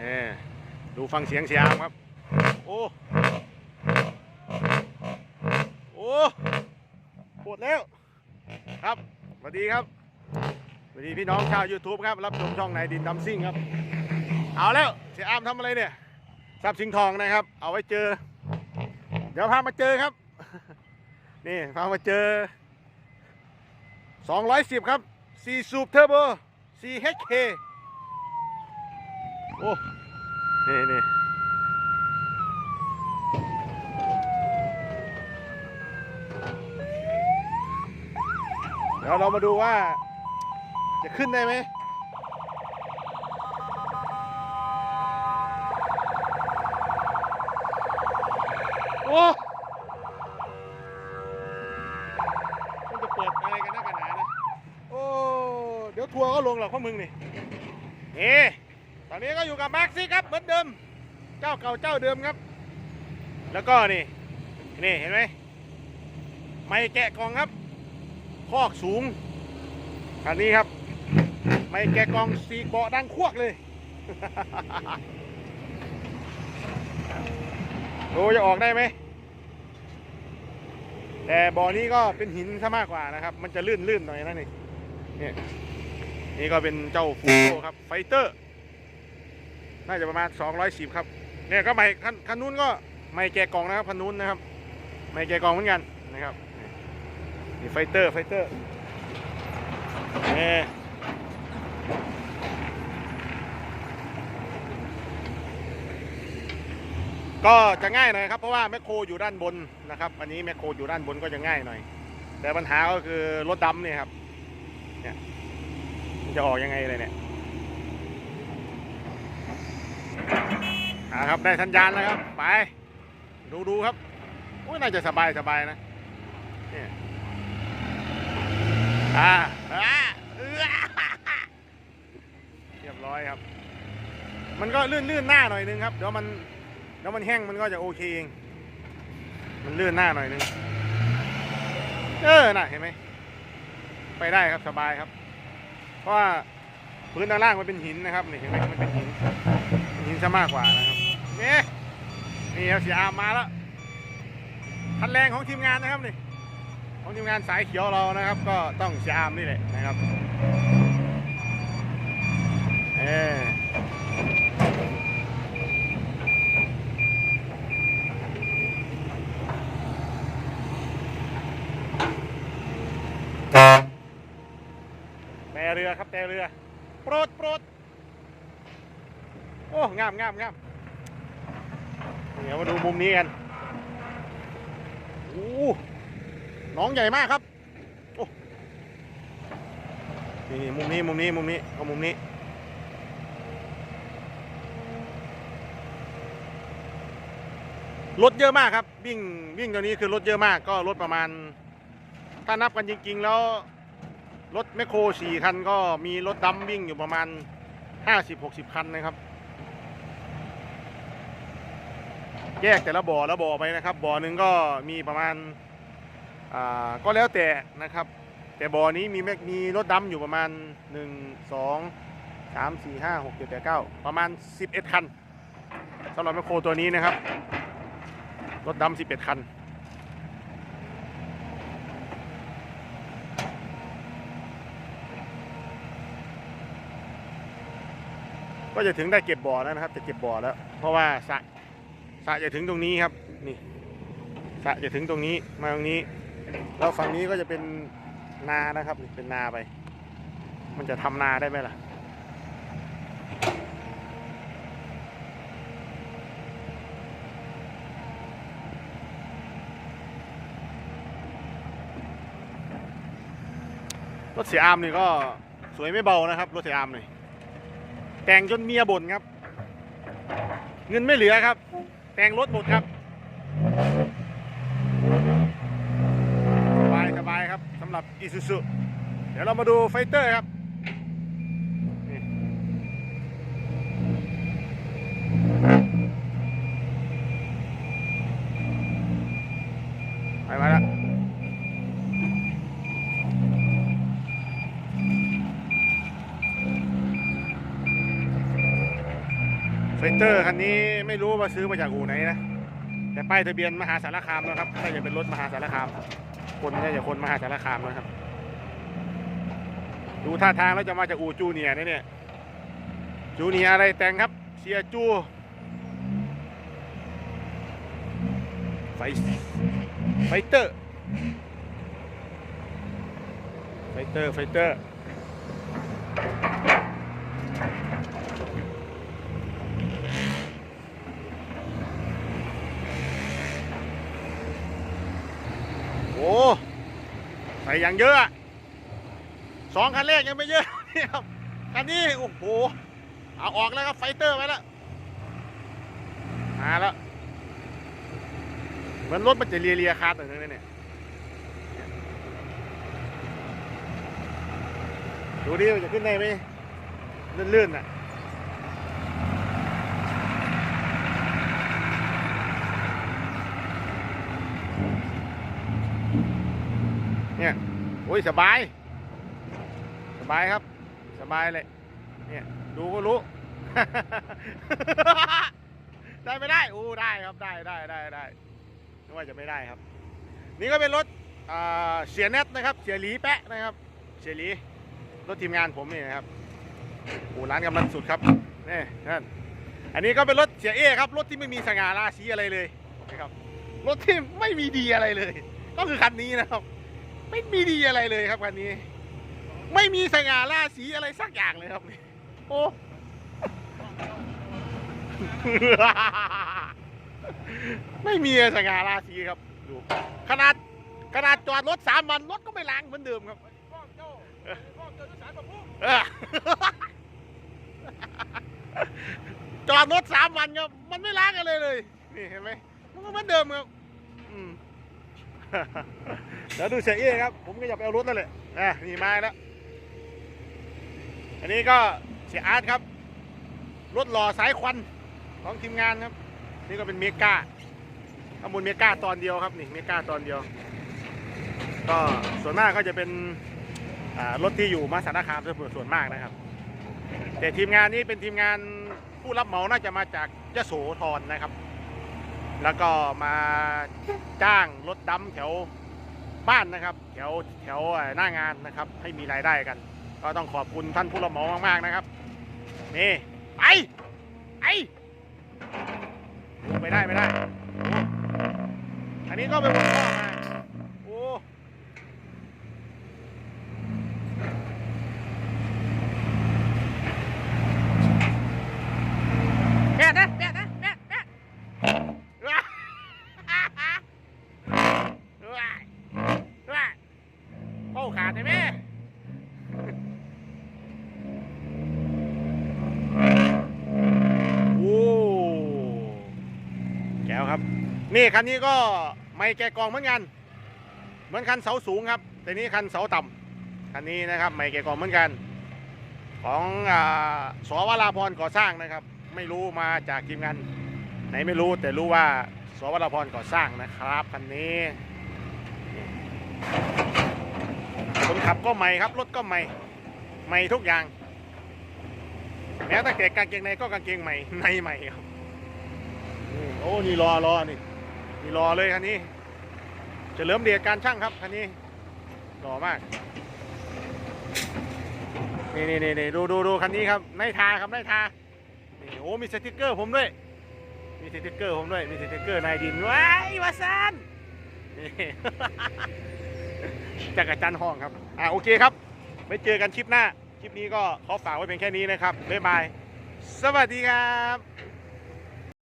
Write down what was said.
เออดูฟังเสียงเสียงครับ โอ้ โอ้ปวดแล้ว ครับสวัสดีครับสวัสดีพี่น้องชาว YouTube ครับ รับชมช่องนายดินดำซิ่งครับ เอาแล้วเสียอามทำอะไรเนี่ยทรัพย์สิงทองนะครับ เอาไว้เจอ เดี๋ยวพามาเจอครับ นี่พามาเจอ 210 ครับ4สูบเทอร์โบ 4HK โอ้ นี่นี่เดี๋ยวเรามาดูว่า จะขึ้นได้ไหมโอ้มันจะเปิดอะไรกันนักกันหนานะ โอ้ เดี๋ยวทัวร์ก็ลงหรอกพวกมึงนี่นี่ ตอนนี้ก็อยู่กับมาร์คซี่ครับเหมือนเดิม เจ้าเก่าเจ้าเดิมครับ แล้วก็นี่นี่เห็นไหมไม่แกะกองครับ คอกสูงอันนี้ครับ ไม่แกะกองสีเบาะดังควกเลยโอ้จะออกได้ไหมแต่บ่อนี้ก็เป็นหินซะมากกว่านะครับ มันจะลื่นลื่นๆหน่อยนะนี่นี่นี่ก็เป็นเจ้าฟูโตครับไฟเตอร์ น่าจะประมาณ210ครับเนี่ยก็ไม่คันคันนู้นก็ไม่แกะกล่องนะครับคันนู้นนะครับ ไม่แกะกล่องเหมือนกันนะครับนี่ไฟเตอร์ไฟเตอร์เนี่ก็จะง่ายหน่อยครับเพราะว่าแมคโครอยู่ด้านบนนะครับอันนี้แมคโครอยู่ด้านบนก็จะง่ายหน่อย แต่ปัญหาก็คือรถดำเนี่ยครับเนี่ยมันจะออกยังไงเลยเนี่ยาครับได้สัญญาณแล้วครับ ไป ดูดูครับอุ้ยน่าจะสบายสบายนะเนี่อ่าอ่าเรียบร้อยครับ มันก็ลื่นลื่นหน้าหน่อยนึงครับเดี๋ยวมันเดี๋ยวมันแห้งมันก็จะโอเคเองมันลื่นหน้าหน่อยนึงเออน่ะเห็นไหมไปได้ครับสบายครับ เพราะว่าพื้นด้านล่างมันเป็นหินนะครับนี่เห็นไหมมันเป็นหินหินซะมากกว่านะ นี่ครับเสียอามมาแล้วคันแรงของทีมงานนะครับนี่ของทีมงานสายเขียวเรานะครับ ก็ต้องเสียอามนี่แหละนะครับเออแต่เรือครับแต่เรือ โปรดโปรดโอ้งามงามงาม ดี๋ยวมาดูมุมนี้กันโอ้น้องใหญ่มากครับโอ้นี่นมุมนี้มุมนี้มุมนี้เอามุมนี้รถเยอะมากครับ วิ่งวิ่งตัวนี้คือรถเยอะมากก็รถประมาณ ถ้านับกันจริง ๆ แล้ว รถแมคโครสี่คันก็มีรถดำวิ่งอยู่ประมาณห้าสิบหกสิบคันนะครับ แยกแต่ละบ่อละบ่อไปนะครับ บ่อหนึ่งก็มีประมาณอ่าก็แล้วแต่นะครับ แต่บ่อนี้มีมีรถดำอยู่ประมาณ 1 2 3 4 5 6 7 8 9 ประมาณ 11 คันสำหรับแมคโครตัวนี้นะครับ รถดำ11 คันก็จะถึงได้เก็บบ่อแล้วนะครับจะเก็บบ่อแล้ว เพราะว่าสระ สระจะถึงตรงนี้ครับนี่สระจะถึงตรงนี้มาตรงนี้ แล้วฝั่งนี้ก็จะเป็นนานะครับเป็นนาไป มันจะทำนาได้ไหมล่ะรถเสียอามนี่ก็สวยไม่เบานะครับ รถเสียอามนี่แต่งจนเมียบ่นครับ เงินไม่เหลือครับ แต่งรถหมดครับ สบายสบายครับสำหรับอีซูซูเดี๋ยวเรามาดูไฟเตอร์ครับนี่ไปมาแล้ว ไฟเตอร์คันนี้ไม่รู้ว่าซื้อมาจากอู่ไหนนะ แต่ป้ายทะเบียนมหาสารคามนะครับถ้าจะเป็นรถมหาสารคาม คนน่าจะคนมหาสารคามนะครับ ดูท่าทางแล้วจะมาจากอู่จูเนียร์นะเนี่ยจูเนียอะไรแต่งครับเสียจูไฟไฟเตอร์ไฟเตอร์ไฟเตอร์ โอ้ ใส่อย่างเยอะสองคันแรกยังไม่เยอะนี่ครับคันนี้โอ้โหเอาออกแล้วครับไฟเตอร์ไว้แล้วมาแล้วเหมือนรถมันจะเลียเลียๆคาร์ดหน่อยนึงเนี่ยดูดิจะขึ้นได้ไหมลื่นๆน่ะ เนี่ยโอ้ยสบาย สบายครับ สบายเลย เนี่ย ดูก็รู้ ได้ไม่ได้อู้ได้ครับได้ได้ได้ได้นึกว่าจะไม่ได้ครับ นี่ก็เป็นรถเสียเน็ตนะครับ เสียหลีแปะนะครับ เสียหลีรถทีมงานผมนี่นะครับโอ้ร้านกำลังสุดครับนี่นั่นอันนี้ก็เป็นรถเสียเอครับ รถที่ไม่มีสง่าราศีอะไรเลยนะครับ รถที่ไม่มีดีอะไรเลย ก็คือคันนี้นะครับ ไม่มีดีอะไรเลยครับคันนี้ ไม่มีสง่าราศีอะไรสักอย่างเลยครับโอ้ไม่มีสง่าราศีครับดูขนาดขนาดจอดรถสามวันรถก็ไม่ล้างเหมือนเดิมครับจอดรถสามวันครับมันไม่ล้างกันเลยเลย นี่เห็นไหมมันก็เหมือนเดิมครับอืม ดี๋ยวดูเสียเอครับ ผมก็อยากไปเอารถนั่นแหละอะนี่มาแล้ว อันนี้ก็เสียอาร์ตครับ รถหล่อสายควันของทีมงานครับ นี่ก็เป็นเมกาข้างบนเมกาตอนเดียวครับนี่เมกาตอนเดียว ก็ส่วนมากก็จะเป็นรถที่อยู่มาสารคามส่วนส่วนมากนะครับ แต่ทีมงานนี้เป็นทีมงานผู้รับเหมาน่าจะมาจากยโสธรนะครับ แล้วก็มาจ้างรถดำแถว บ้านนะครับแถวแถวหน้างานนะครับ ให้มีรายได้กัน ก็ต้องขอบคุณท่านผู้รับเหมามาก ๆนะครับ นี่ไปไปไม่ได้ไม่ได้ อันนี้ก็เป็นคนพ่อมาโอ้แม่นะแม่นะแม่แม่ว้าว้าว้าาขาดเลยแม่โอ้แก้วครับ นี่คันนี้ก็ไม่แกะกองเหมือนกัน เหมือนคันเสาสูงครับแต่นี้คันเสาต่ำคันนี้นะครับไม่แกะกองเหมือนกัน ของอสวราพรก่อสร้างนะครับ ไม่รู้มาจากทีมงานไหนไม่รู้แต่รู้ว่าสวราพรก่อสร้างนะครับคันนี้ คนขับก็ใหม่ครับ รถก็ใหม่ ใหม่ทุกอย่างแม้แต่แต่กางเกงในก็กางเกงใหม่ในใหม่ครับนี่โอ้นี่รอรอนี่นี่รอเลยคันนี้เจะเริ่มเดียการช่างครับคันนี้รอมากนี่นี่นี่นี่ดูดูดูคันนี้ครับในทาครับในทานี่โอ้มีสติกเกอร์ผมด้วย มีสติกเกอร์ผมด้วยมีสติกเกอร์นายดินว้ายวาซันนี่ จากรจันทร์ห้องครับ อ่าโอเคครับไว้เจอกันคลิปหน้า คลิปนี้ก็ขอฝากไว้เพียงแค่นี้นะครับ บ๊ายบาย สวัสดีครับ